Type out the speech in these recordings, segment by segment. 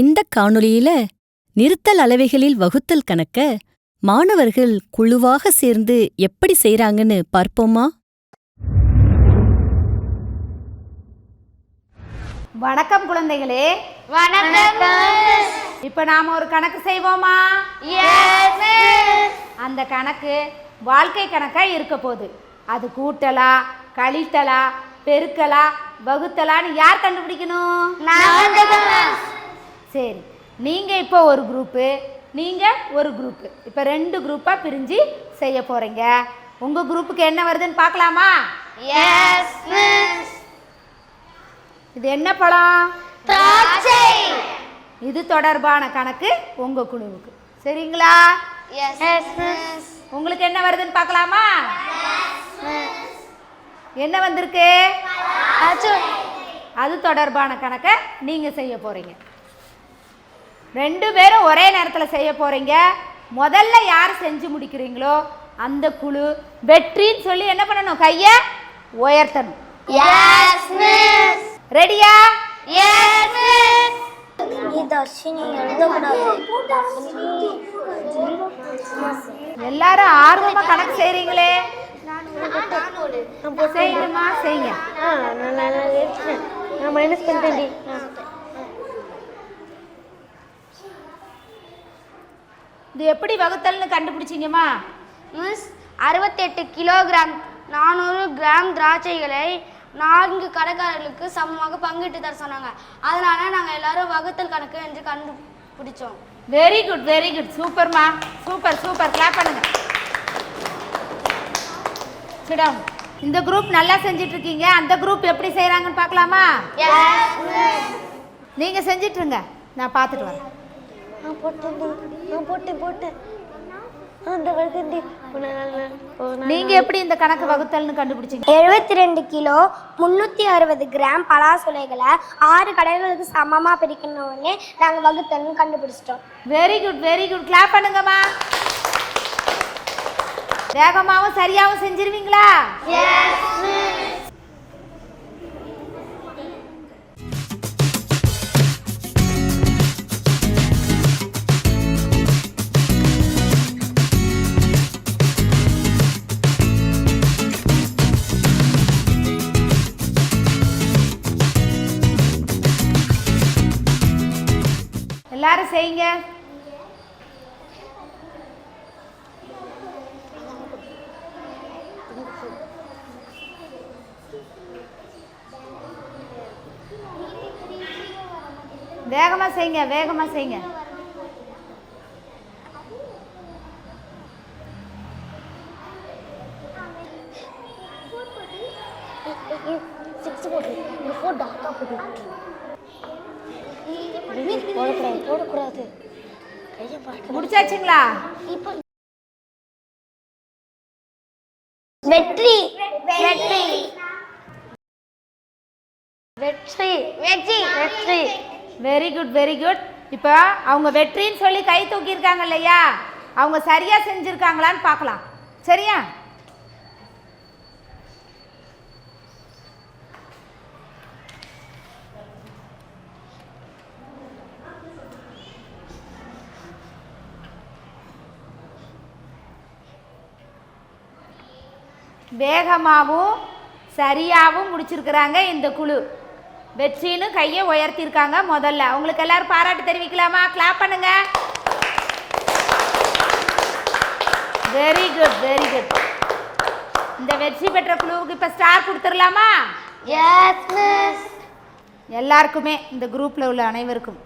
இந்த காணொளியில நிறுத்தல் அளவைகளில் வகுத்தல் கணக்க மாணவர்கள் குழுவாக சேர்ந்து எப்படி செய்றாங்கன்னு பார்ப்போமா? வணக்கம் குழந்தைகளே. வணக்கம் இப்போ நாம ஒரு கணக்கு செய்வோமா? அந்த கணக்கு வாழ்க்கை கணக்கா இருக்க போகுது. அது கூட்டலா கழித்தலா பெருக்கலா வகுத்தலான்னு யார் கண்டுபிடிக்கணும்? சரி. நீங்க இப்போ ஒரு குரூப்பு நீங்க ஒரு குரூப்பு இப்போ ரெண்டு குரூப்பா பிரிஞ்சு செய்ய போறீங்க. உங்க குரூப்புக்கு என்ன வருதுன்னு பார்க்கலாமா? இது என்ன பழம்? இது தொடர்பான கணக்கு உங்க குழுவுக்கு. சரிங்களா? உங்களுக்கு என்ன வருதுன்னு பார்க்கலாமா? என்ன வந்திருக்கு? அது தொடர்பான கணக்கை நீங்க செய்ய போறீங்க. ரெண்டு பேரும் ஒரே நேரத்தில் செய்ய போறீங்க. முதல்ல யார் செஞ்சு முடிக்கிறீங்களோ அந்த குழு வெற்றின்னு சொல்லி என்ன பண்ணணும்? கையை உயர்த்தணும். ரெடியா எல்லாரும் ஆர்வமா கணக்கு செய்றீங்களே. செய்யுங்கம்மா செய்யுங்க. இது எப்படி வகுத்தல்னு கண்டுபிடிச்சீங்கம்மா? மிஸ் அறுபத்தெட்டு கிலோகிராம் நானூறு கிராம் திராட்சைகளை நான்கு கடைக்காரர்களுக்கு சமமாக பங்கிட்டு தர சொன்னாங்க. அதனால நாங்கள் எல்லாரும் வகுத்தல் கணக்கு என்று கண்டுபிடிச்சோம். வெரி குட் வெரி குட் சூப்பர்மா சூப்பர் சூப்பர் கிளாப் பண்ணுங்க. சிடம் இந்த குரூப் நல்லா செஞ்சிட்டு இருக்கீங்க அந்த குரூப் எப்படி செய்றாங்கன்னு பார்க்கலாமா? நீங்க செஞ்சிட்டு இருங்க நான் பார்த்துட்டு வரேன். நான் போட்டேன் நான் போட்டேன் போட்டேன். அந்த வகுந்தி நீங்க எப்படி இந்த கணக்கு வகுத்தல்னு கண்டுபிடிச்சீங்க? எழுபத்தி ரெண்டு கிலோ முந்நூற்றி அறுபது கிராம் பலாசுலைகளை ஆறு கடைகளுக்கு சமமாக பிரிக்கணும்னு நாங்கள் வகுத்தல்னு கண்டுபிடிச்சிட்டோம். Very good very good clap பண்ணுங்கம்மா. வேகமாவும் சரியாவும் செஞ்சிருவீங்களா? செய்யுங்க. வேகமாக செய்யுங்க வேகமாக செய்யுங்க. சிக்ஸ் போட்டு ஃபோர் போட்டு போடக்கூடாது போடக்கூடாது. முடிச்சாச்சுங்களா? இப்போ வெற்றி. வெற்றி. வெற்றி. வெற்றி. வெற்றி. வெரி குட் வெரி குட் இப்போ அவங்க வெற்றின்னு சொல்லி கை தூக்கியிருக்காங்க இல்லையா? அவங்க சரியா செஞ்சிருக்காங்களான்னு பார்க்கலாம். சரியா? வேகமாகவும் சரியாகவும் முடிச்சிருக்கிறாங்க இந்த குழு. வெற்றின்னு கையை உயர்த்தியிருக்காங்க முதல்ல. அவங்களுக்கு எல்லாரும் பாராட்டு தெரிவிக்கலாமா? கிளாப் பண்ணுங்க. வெரி குட் வெரி குட் இந்த வெற்றி பெற்ற குழுவுக்கு இப்போ ஸ்டார் கொடுத்துடலாமா? எல்லாருக்குமே இந்த குரூப்பில் உள்ள அனைவருக்கும்.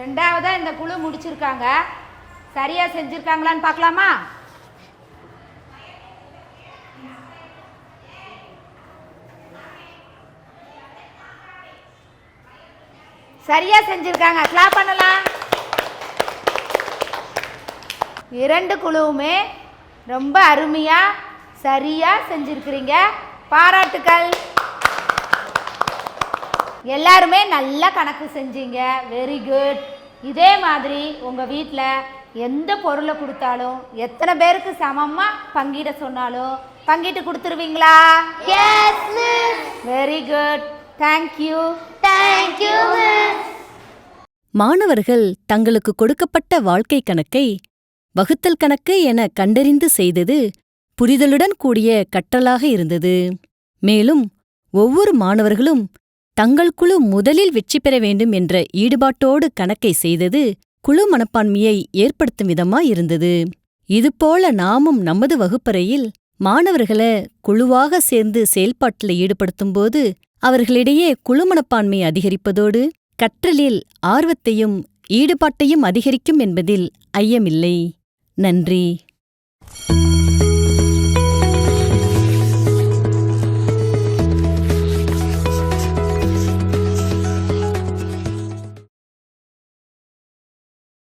ரெண்டாவதா இந்த குழு முடிச்சிருக்காங்க. சரியா செஞ்சுருக்காங்களான்னு பார்க்கலாமா? சரியா செஞ்சிருக்காங்க. கிளாப் பண்ணலாம். இரண்டு குழுவுமே ரொம்ப அருமையா சரியா செஞ்சிருக்கிறீங்க. பாராட்டுக்கள். எல்லாருமே நல்லா கணக்கு செஞ்சீங்க. வெரி குட் இதே மாதிரி உங்க வீட்டில் எந்த பொருளை கொடுத்தாலும் எத்தனை பேருக்கு சமமாக பங்கிட சொன்னாலும் பங்கிட்டு கொடுத்துருவீங்களா? வெரி குட் தேங்க்யூ தேங்க்யூ மாணவர்கள் தங்களுக்கு கொடுக்கப்பட்ட வாழ்க்கை கணக்கை வகுத்தல் கணக்கு என கண்டறிந்து செய்தது புரிதலுடன் கூடிய கற்றலாக இருந்தது. மேலும் ஒவ்வொரு மாணவர்களும் தங்கள் குழு முதலில் வெற்றி பெற வேண்டும் என்ற ஈடுபாட்டோடு கணக்கை செய்தது குழு மனப்பான்மையை ஏற்படுத்தும் விதமாயிருந்தது இதுபோல நாமும் நமது வகுப்பறையில் மாணவர்களை குழுவாக சேர்ந்து செயல்பாட்டில் ஈடுபடுத்தும்போது அவர்களிடையே குழு மனப்பான்மை அதிகரிப்பதோடு கற்றலில் ஆர்வத்தையும் ஈடுபாட்டையும் அதிகரிக்கும் என்பதில் ஐயமில்லை. நன்றி.